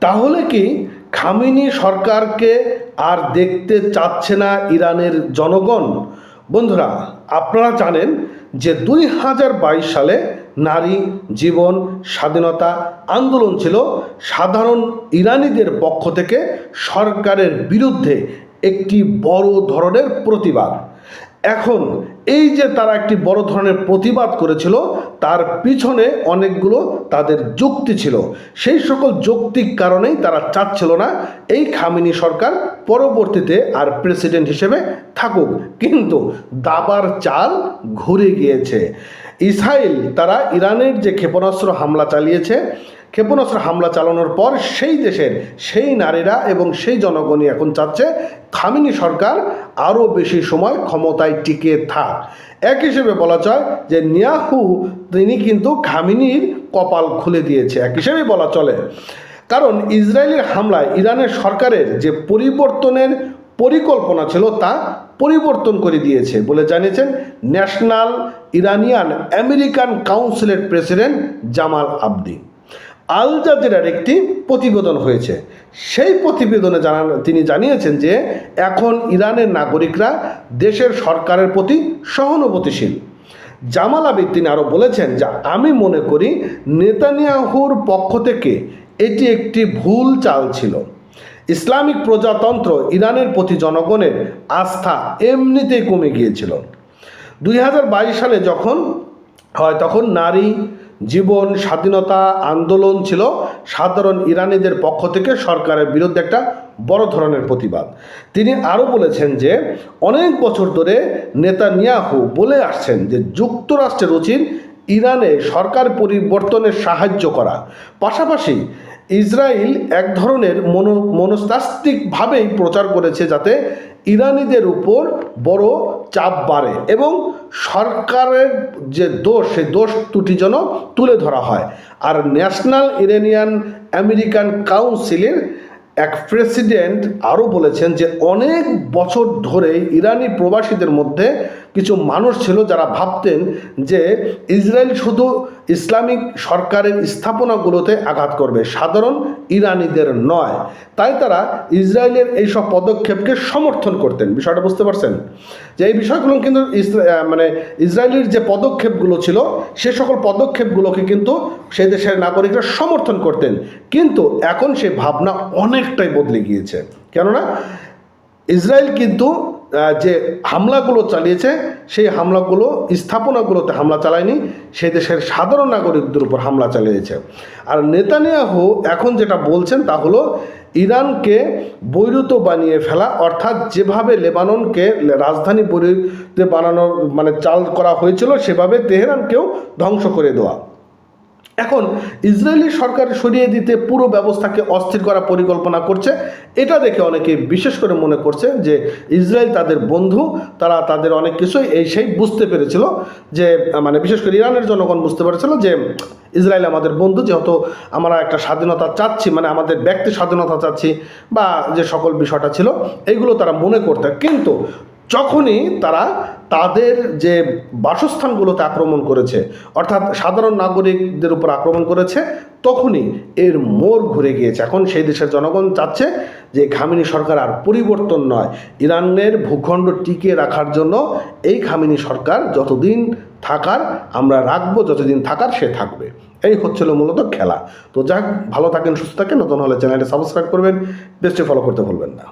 তাহলে কি খামিনি সরকারকে আর দেখতে চাচ্ছে না ইরানের জনগণ? বন্ধুরা, আপনারা জানেন যে দুই হাজার বাইশ সালে নারী জীবন স্বাধীনতা আন্দোলন ছিল। সাধারণ ইরানিদের পক্ষ থেকে সরকারের বিরুদ্ধে একটি বড় ধরনের প্রতিবাদ। এখন এই যে তারা একটি বড় ধরনের প্রতিবাদ করেছিল, তার পিছনে অনেকগুলো তাদের যুক্তি ছিল। সেই সকল যৌক্তিক কারণেই তারা চাচ্ছিল না এই খামিনি সরকার পরবর্তীতে আর প্রেসিডেন্ট হিসেবে থাকুক। কিন্তু দাবার চাল ঘুরে গিয়েছে। ইসরায়েল, তারা ইরানের যে ক্ষেপণাস্ত্র হামলা চালিয়েছে ক্ষেপণাস্ত্র হামলা চালানোর পর সেই দেশের সেই নারীরা এবং সেই জনগণই এখন চাচ্ছে খামিনি সরকার আরও বেশি সময় ক্ষমতায় টিকে থাক। এক হিসেবে বলা যায় যে নিয়াহু, তিনি কিন্তু খামিনির কপাল খুলে দিয়েছে। এক হিসেবেই বলা চলে। কারণ ইসরায়েলের হামলায় ইরানের সরকারের যে পরিবর্তনের পরিকল্পনা ছিল তা পরিবর্তন করে দিয়েছে বলে জানিয়েছেন ন্যাশনাল ইরানিয়ান আমেরিকান কাউন্সিলের প্রেসিডেন্ট জামাল আবদি। আল জাজিরার একটি প্রতিবেদন হয়েছে। সেই প্রতিবেদনে জানান তিনি জানিয়েছেন যে, এখন ইরানের নাগরিকরা দেশের সরকারের প্রতি সহানুভূতিশীল। জামাল আবিদ তিনি আরও বলেছেন যে, আমি মনে করি নেতানিয়াহুর পক্ষ থেকে এটি একটি ভুল চাল ছিল। ইসলামিক প্রজাতন্ত্র ইরানের প্রতি জনগণের আস্থা এমনিতেই কমে গিয়েছিল। দুই হাজার বাইশ সালে যখন হয়, তখন নারী জীবন, স্বাধীনতা, আন্দোলন ছিল সাধারণ ইরানিদের পক্ষ থেকে সরকারের বিরুদ্ধে একটা বড় ধরনের প্রতিবাদ। তিনি আরও বলেছেন যে, অনেক বছর ধরে নেতানিয়াহু বলে আসছেন যে, যুক্তরাষ্ট্রের উচিত ইরানে সরকার পরিবর্তনের সাহায্য করা। পাশাপাশি ইসরায়েল এক ধরনের মনো, মনস্তাত্ত্বিকভাবেই প্রচার করেছে যাতে ইরানিদের উপর বড় চাপ বাড়ে এবং সরকারের যে দোষ, সেই দোষ ত্রুটি যেন তুলে ধরা হয়। আর ন্যাশনাল ইরানিয়ান আমেরিকান কাউন্সিলের এক প্রেসিডেন্ট আরও বলেছেন যে অনেক বছর ধরে ইরানি প্রবাসীদের মধ্যে কিছু মানুষ ছিল যারা ভাবতেন যে ইসরায়েল শুধু ইসলামিক সরকারের স্থাপনাগুলোতে আঘাত করবে, সাধারণ ইরানিদের নয়। তাই তারা ইসরায়েলের এইসব পদক্ষেপকে সমর্থন করতেন। বিষয়টা বুঝতে পারছেন? যে এই বিষয়গুলো কিন্তু মানে ইসরায়েলের যে পদক্ষেপগুলো ছিল, সে সকল পদক্ষেপগুলোকে কিন্তু সেই দেশের নাগরিকরা সমর্থন করতেন। কিন্তু এখন সে ভাবনা অনেকটাই বদলে গিয়েছে। কেননা ইসরায়েল কিন্তু যে হামলাগুলো চালিয়েছে, সেই হামলাগুলো, স্থাপনাগুলোতে হামলা চালায়নি সে দেশের সাধারণ নাগরিকদের উপর হামলা চালিয়েছে। আর নেতানিয়াহু এখন যেটা বলছেন তা হলো, ইরানকে বৈরুত বানিয়ে ফেলা, অর্থাৎ যেভাবে লেবাননকে রাজধানী বৈরুতে বানানোর মানে চাল করা হয়েছিল, সেভাবে তেহরানকেও ধ্বংস করে দেওয়া। এখন ইসরায়েলি সরকার সরিয়ে দিতে পুরো ব্যবস্থাকে অস্থির করা পরিকল্পনা করছে, এটা দেখে অনেকে বিশেষ করে মনে করছে যে ইসরায়েল তাদের বন্ধু, তারা তাদের অনেক কিছুই এই সেই বুঝতে পেরেছিল যে মানে বিশেষ করে ইরানের জনগণ বুঝতে পেরেছিল যে ইসরায়েল আমাদের বন্ধু, যেহেতু আমরা একটা স্বাধীনতা চাচ্ছি মানে আমাদের ব্যক্তি স্বাধীনতা চাচ্ছি বা যে সকল বিষয়টা ছিল, এইগুলো তারা মনে করতে। কিন্তু যখনই তারা তাদের যে বাসস্থানগুলোতে আক্রমণ করেছে, অর্থাৎ সাধারণ নাগরিকদের উপর আক্রমণ করেছে, তখনই এর মোড় ঘুরে গিয়েছে। এখন সেই দেশের জনগণ চাচ্ছে যে খামিনি সরকার আর পরিবর্তন নয়, ইরানের ভূখণ্ড টিকিয়ে রাখার জন্য এই খামিনি সরকার যতদিন থাকার, আমরা রাখব, যতদিন থাকার সে থাকবে। এই হচ্ছিল মূলত খেলা। তো যাক, ভালো থাকেন, সুস্থ থাকেন, নতুন হলে চ্যানেলটি সাবস্ক্রাইব করবেন বেস্টে ফলো করতে ভুলবেন না।